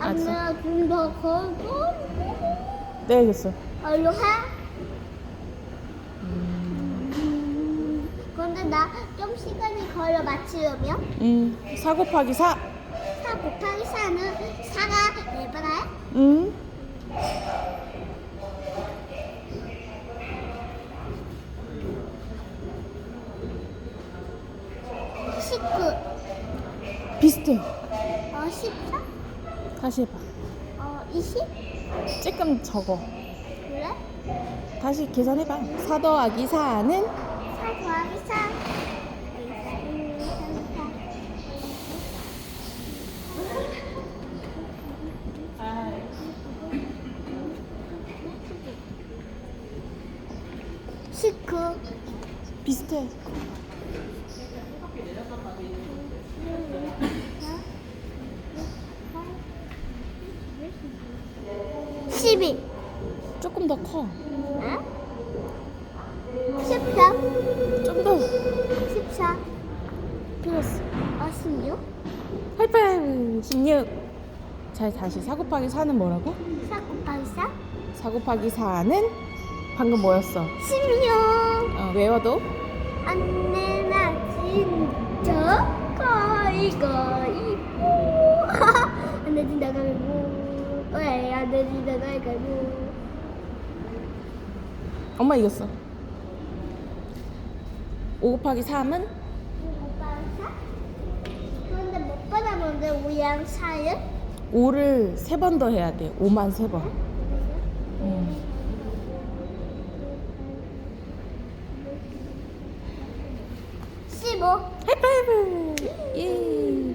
엄마 좀더 걸고 네, 알겠어. 얼른 해. 음, 근데 나 좀 시간이 걸려 맞추려면 음, 4 곱하기 4. 4 곱하기 4는 4가 네 배나요? 음. 십구, 비슷해. 어, 14, 다시 해봐. 어, 20? 조금 적어. 그래? 다시 계산해봐. 4 더하기 4는 4 더하기 4. 십구, 비슷해. 십이, 조금 더 커. 응? 십삼, 좀 더. 십사, 플러스. 어, 십육, 하이파이브. 16. 자, 다시 4 곱하기 4는 뭐라고? 4 곱하기 4, 4 곱하기 4는 방금 뭐였어? 십육. 어, 외워도. 안 내나 진짜 가위가위보 안 내진다 가위보 왜안 내진다 가위가위보 엄마 이겼어. 5 곱하기 3은 그런데 못 받아보는데 우양 사연 5를 3번 더 해야 돼. 5만 3번. 음. 십오 하이파이브. 예.